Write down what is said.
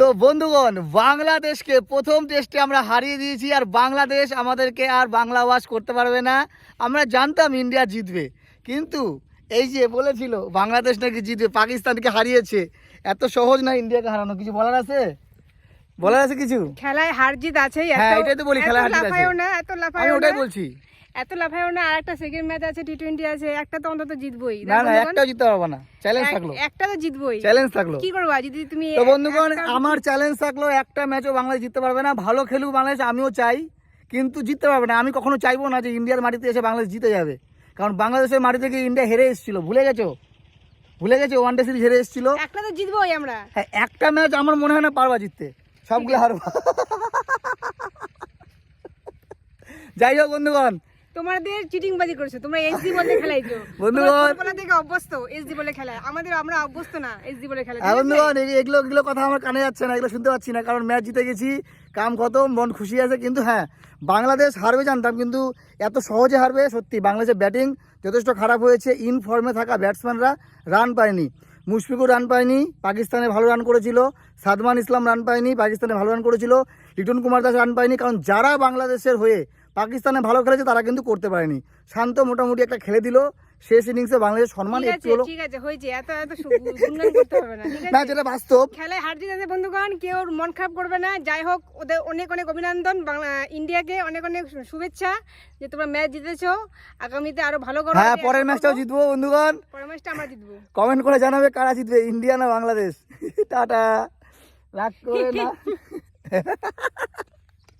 তো বন্ধুগণ বাংলাদেশকে প্রথম টেস্টে আমরা হারিয়ে দিয়েছি আর বাংলাদেশ আমাদেরকে আর বাংলা ওয়াশ করতে পারবে না। আমরা জানতাম ইন্ডিয়া জিতবে। কিন্তু এই যে বলেছিল বাংলাদেশ নাকি জিতবে পাকিস্তানকে হারিয়েছে। এত সহজ না ইন্ডিয়াকে হারানো কিছু বলার আছে? বলার আছে কিছু? খেলায় হার জিত আছে হ্যাঁ, এটাই তো বলি, খেলায় হার জিত আছে। লাফায়ও না এত আমি ওটাই বলছি। এত লাফায়ও না আর একটা সেকেন্ড ম্যাচ আছে টি টোয়েন্টি আছে একটা তো অন্তত জিতবই। না না? একটাও জিততে পারব না চ্যালেঞ্জ থাকল। একটা তো জিতবই। চ্যালেঞ্জ থাকল। কি করবা যদি তুমি তো বন্ধুগণ আমার চ্যালেঞ্জ থাকল একটা ম্যাচও বাংলাদেশ জিততে পারবে না ভালো খেলুক বাংলাদেশ আমিও চাই কিন্তু জিততে পারবে না। আমি কখনো চাইব না যে ইন্ডিয়ার মাটিতে এসে বাংলাদেশ জিতে যাবে। কারণ বাংলাদেশের মাটি থেকে ইন্ডিয়া হেরে এসেছিল ভুলে গেছো? ভুলে গেছো ওয়ান ডে সিরিজ হেরে এসেছিল? একটা তো জিতবই আমরা। হ্যাঁ একটা ম্যাচ আমার মনে হয় না পারবা জিততে। সবগুলো হারবা। যাই হোক বন্ধুগণ তোমাদের চিটিং বাজি করেছ তোমরা এসডি বলে খেলাইছো। বন্ধুগণ- তোমরা থেকে অভ্যস্ত এসডি বলে খেলায়। আমাদের আমরা অভ্যস্ত না এসডি বলে খেলা হ্যাঁ বন্ধুগণ এই- এগুলো এগুলো কথা আমার কানে যাচ্ছে না এগুলো শুনতে পাচ্ছি না কারণ ম্যাচ জিতে গেছি কাম খতম মন খুশি আছে কিন্তু হ্যাঁ বাংলাদেশ হারবে জানতাম কিন্তু এত সহজে হারবে সত্যি বাংলাদেশের ব্যাটিং যথেষ্ট খারাপ হয়েছে ইন ফর্মে থাকা ব্যাটসম্যানরা রান পায়নি। মুশফিকুর রান পায়নি পাকিস্তানে ভালো রান করেছিল সাদমান ইসলাম রান পায়নি পাকিস্তানে ভালো রান করেছিল লিটন কুমার দাস রান পায়নি কারণ যারা বাংলাদেশের হয়ে পাকিস্তানে ভালো খেলেছে তারা কিন্তু করতে পারেনি। শান্ত মোটামুটি একটা খেলে দিল। শেষ ইনিংসে বাংলাদেশ সম্মান ঠিক একটু আছে হলো। ঠিক আছে হয়েছে। এত এত গুণগান করতে হবে না ঠিক না যেটা বাস্তব। খেলায় হার জিত বন্ধুগণ কেউ মন খারাপ করবে না। যাই হোক ওদের অনেক অনেক অভিনন্দন বাংলা ইন্ডিয়াকে অনেক অনেক শুভেচ্ছা যে তোমরা ম্যাচ জিতেছো। আগামীতে আরও ভালো করো। হ্যাঁ পরের ম্যাচটাও জিতবো বন্ধুগণ। পরের ম্যাচটা আমরা জিতবো। কমেন্ট করে জানাবে কারা জিতবে ইন্ডিয়া না বাংলাদেশ। টাটা। রাগ করে না।